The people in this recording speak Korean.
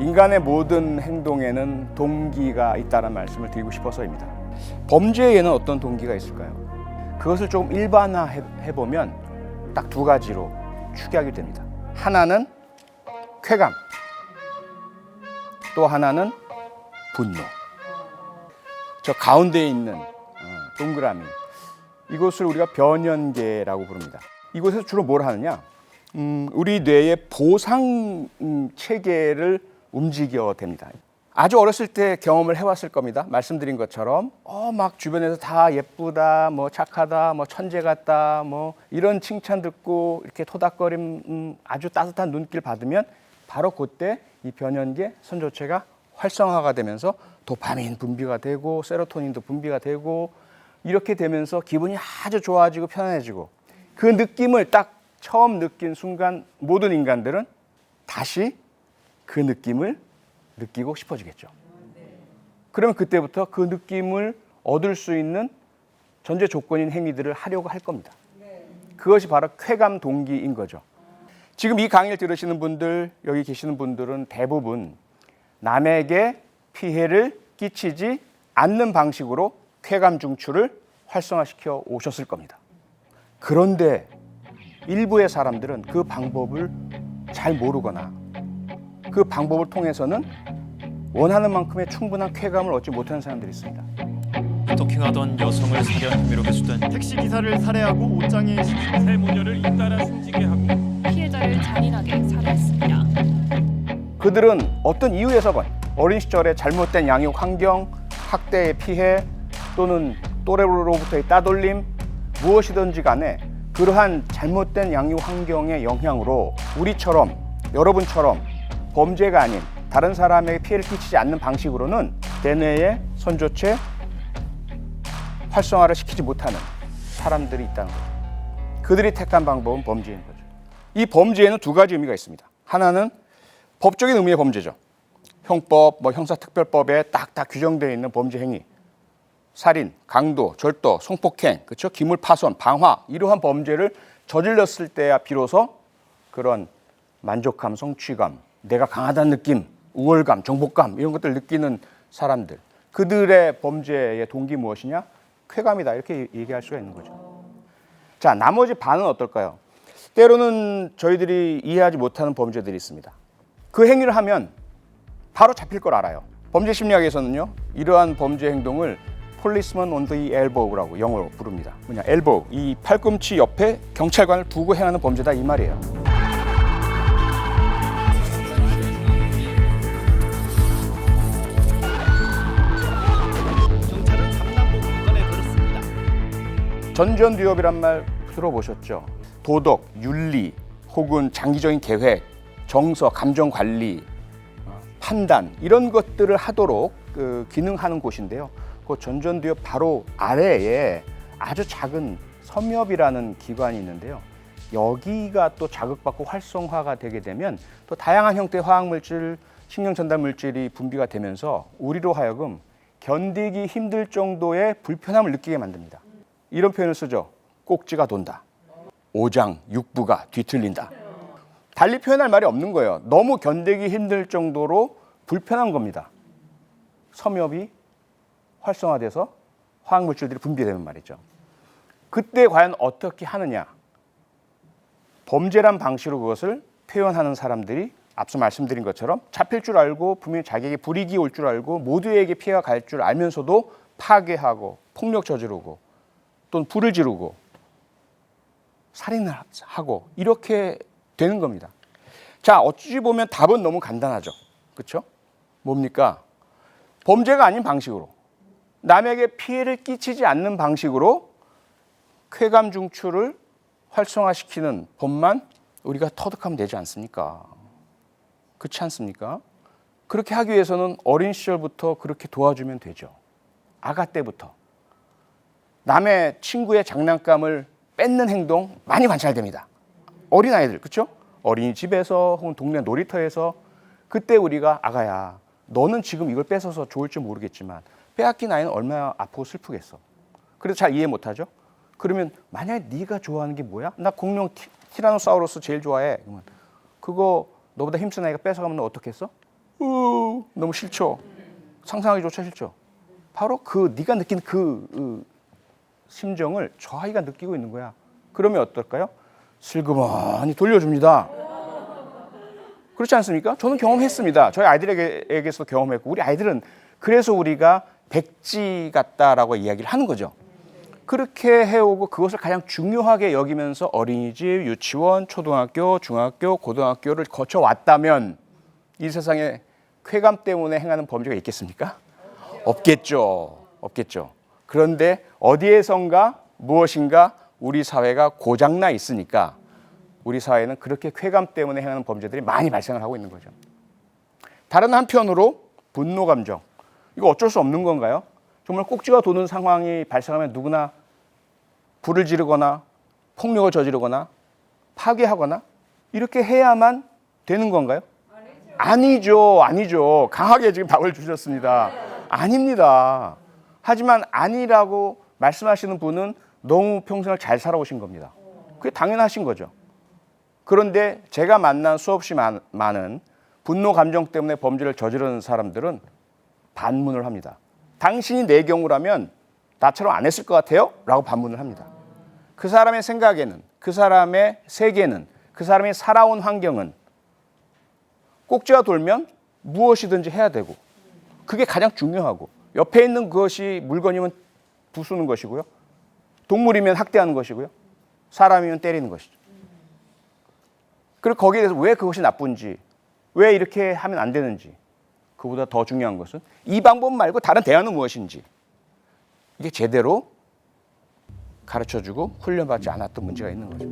인간의 모든 행동에는 동기가 있다는 말씀을 드리고 싶어서입니다. 범죄에는 어떤 동기가 있을까요? 그것을 조금 일반화해 보면 딱 두 가지로 추격이 됩니다. 하나는 쾌감, 또 하나는 분노. 저 가운데에 있는 어, 동그라미 이것을 우리가 변연계라고 부릅니다. 이곳에서 주로 뭘 하느냐? 음, 우리 뇌의 보상 음, 체계를 움직여 됩니다. 아주 어렸을 때 경험을 해왔을 겁니다. 말씀드린 것처럼 어, 막 주변에서 다 예쁘다, 뭐 착하다, 뭐 천재 같다, 뭐 이런 칭찬 듣고 이렇게 토닥거림 음, 아주 따뜻한 눈길 받으면 바로 그때 이 변연계 선조체가 활성화가 되면서 도파민 분비가 되고 세로토닌도 분비가 되고 이렇게 되면서 기분이 아주 좋아지고 편안해지고 그 느낌을 딱 처음 느낀 순간 모든 인간들은 다시 그 느낌을 느끼고 싶어지겠죠. 그러면 그때부터 그 느낌을 얻을 수 있는 전제 조건인 행위들을 하려고 할 겁니다. 그것이 바로 쾌감 동기인 거죠. 지금 이 강의를 들으시는 분들, 여기 계시는 분들은 대부분 남에게 피해를 끼치지 않는 방식으로 쾌감 중추를 활성화시켜 오셨을 겁니다. 그런데 일부의 사람들은 그 방법을 잘 모르거나 그 방법을 통해서는 원하는 만큼의 충분한 쾌감을 얻지 못하는 사람들이 있습니다. 토킹하던 여성을 살해한 혐의로 기소된 택시 기사를 살해하고 옷장에 새 모녀를 잇따라 숨지게 하고 피해자를 잔인하게 살해했습니다. 그들은 어떤 이유에서건 어린 시절의 잘못된 양육 환경, 학대의 피해 또는 또래로부터의 따돌림 무엇이든지 간에 그러한 잘못된 양육 환경의 영향으로 우리처럼 여러분처럼 범죄가 아닌 다른 사람에게 피해를 끼치지 않는 방식으로는 대뇌의 선조체 활성화를 시키지 못하는 사람들이 있다는 거죠. 그들이 택한 방법은 범죄인 거죠. 이 범죄에는 두 가지 의미가 있습니다. 하나는 법적인 의미의 범죄죠. 형법, 뭐 형사특별법에 딱딱 규정되어 있는 범죄 행위, 살인, 강도, 절도, 성폭행, 그렇죠? 기물 파손, 방화 이러한 범죄를 저질렀을 때야 비로소 그런 만족감, 성취감, 내가 강하다는 느낌, 우월감, 정복감 이런 것들 을 느끼는 사람들, 그들의 범죄의 동기 무엇이냐? 쾌감이다 이렇게 얘기할 수가 있는 거죠. 자, 나머지 반은 어떨까요? 때로는 저희들이 이해하지 못하는 범죄들이 있습니다. 그 행위를 하면 바로 잡힐 걸 알아요. 범죄 심리학에서는요, 이러한 범죄 행동을 on the elbow라고 영어로 부릅니다. 뭐냐, elbow, 이 팔꿈치 옆에 경찰관을 두고 행하는 범죄다 이 말이에요. 전전두엽이란 말 들어보셨죠? 도덕, 윤리, 혹은 장기적인 계획, 정서, 감정 관리, 어, 판단 이런 것들을 하도록 그 기능하는 곳인데요. 그 전전두엽 바로 아래에 아주 작은 섬엽이라는 기관이 있는데요. 여기가 또 자극받고 활성화가 되게 되면 또 다양한 형태의 화학물질, 신경 전달 물질이 분비가 되면서 우리로 하여금 견디기 힘들 정도의 불편함을 느끼게 만듭니다. 이런 표현을 쓰죠. 꼭지가 돈다. 오장 육부가 뒤틀린다. 달리 표현할 말이 없는 거예요. 너무 견디기 힘들 정도로 불편한 겁니다. 섬엽이 활성화돼서 화학 물질들이 분비되는 말이죠. 그때 과연 어떻게 하느냐? 범죄란 방식으로 그것을 표현하는 사람들이 앞서 말씀드린 것처럼 잡힐 줄 알고 분명히 자기에게 불이익이 올 줄 알고 모두에게 피해가 갈 줄 알면서도 파괴하고 폭력 저지르고 또는 불을 지르고 살인을 하고 이렇게 되는 겁니다. 자, 어찌 보면 답은 너무 간단하죠. 그렇죠? 뭡니까? 범죄가 아닌 방식으로 남에게 피해를 끼치지 않는 방식으로 쾌감 중추를 활성화시키는 법만 우리가 터득하면 되지 않습니까? 그렇지 않습니까? 그렇게 하기 위해서는 어린 시절부터 그렇게 도와주면 되죠. 아가 때부터. 남의 친구의 장난감을 뺏는 행동 많이 관찰됩니다. 어린아이들, 그렇죠? 어린이집에서 혹은 동네 놀이터에서 그때 우리가 아가야, 너는 지금 이걸 뺏어서 좋을지 모르겠지만 빼앗긴 아이는 얼마나 아프고 슬프겠어. 그래서 잘 이해 못하죠? 그러면 만약에 네가 좋아하는 게 뭐야? 나 공룡 티, 티라노사우루스 제일 좋아해. 그러면 그거 너보다 힘센 아이가 뺏어가면 너 어떻겠어? 우, 너무 싫죠. 상상하기조차 싫죠. 바로 그 네가 느낀 그 어, 심정을 저 아이가 느끼고 있는 거야. 그러면 어떨까요? 슬그머니 돌려줍니다. 그렇지 않습니까? 저는 경험했습니다. 저희 아이들에게서도 경험했고 우리 아이들은 그래서 우리가 백지 같다라고 이야기를 하는 거죠. 그렇게 해오고 그것을 가장 중요하게 여기면서 어린이집, 유치원, 초등학교, 중학교, 고등학교를 거쳐왔다면 이 세상에 쾌감 때문에 행하는 범죄가 있겠습니까? 없겠죠. 없겠죠. 그런데 어디에선가 무엇인가 우리 사회가 고장나 있으니까 우리 사회는 그렇게 쾌감 때문에 행하는 범죄들이 많이 발생을 하고 있는 거죠. 다른 한편으로 분노 감정. 이거 어쩔 수 없는 건가요? 정말 꼭지가 도는 상황이 발생하면 누구나 불을 지르거나 폭력을 저지르거나 파괴하거나 이렇게 해야만 되는 건가요? 아니죠. 아니죠. 강하게 지금 답을 주셨습니다. 아닙니다. 하지만 아니라고 말씀하시는 분은 너무 평생을 잘 살아오신 겁니다. 그게 당연하신 거죠. 그런데 제가 만난 수없이 많, 많은 분노 감정 때문에 범죄를 저지르는 사람들은 반문을 합니다. 당신이 내 경우라면 나처럼 안 했을 것 같아요? 라고 반문을 합니다. 그 사람의 생각에는, 그 사람의 세계는, 그 사람이 살아온 환경은 꼭지가 돌면 무엇이든지 해야 되고, 그게 가장 중요하고, 옆에 있는 그것이 물건이면 부수는 것이고요. 동물이면 학대하는 것이고요. 사람이면 때리는 것이죠. 그리고 거기에 대해서 왜 그것이 나쁜지, 왜 이렇게 하면 안 되는지, 그보다 더 중요한 것은 이 방법 말고 다른 대안은 무엇인지, 이게 제대로 가르쳐 주고 훈련받지 않았던 문제가 있는 거죠.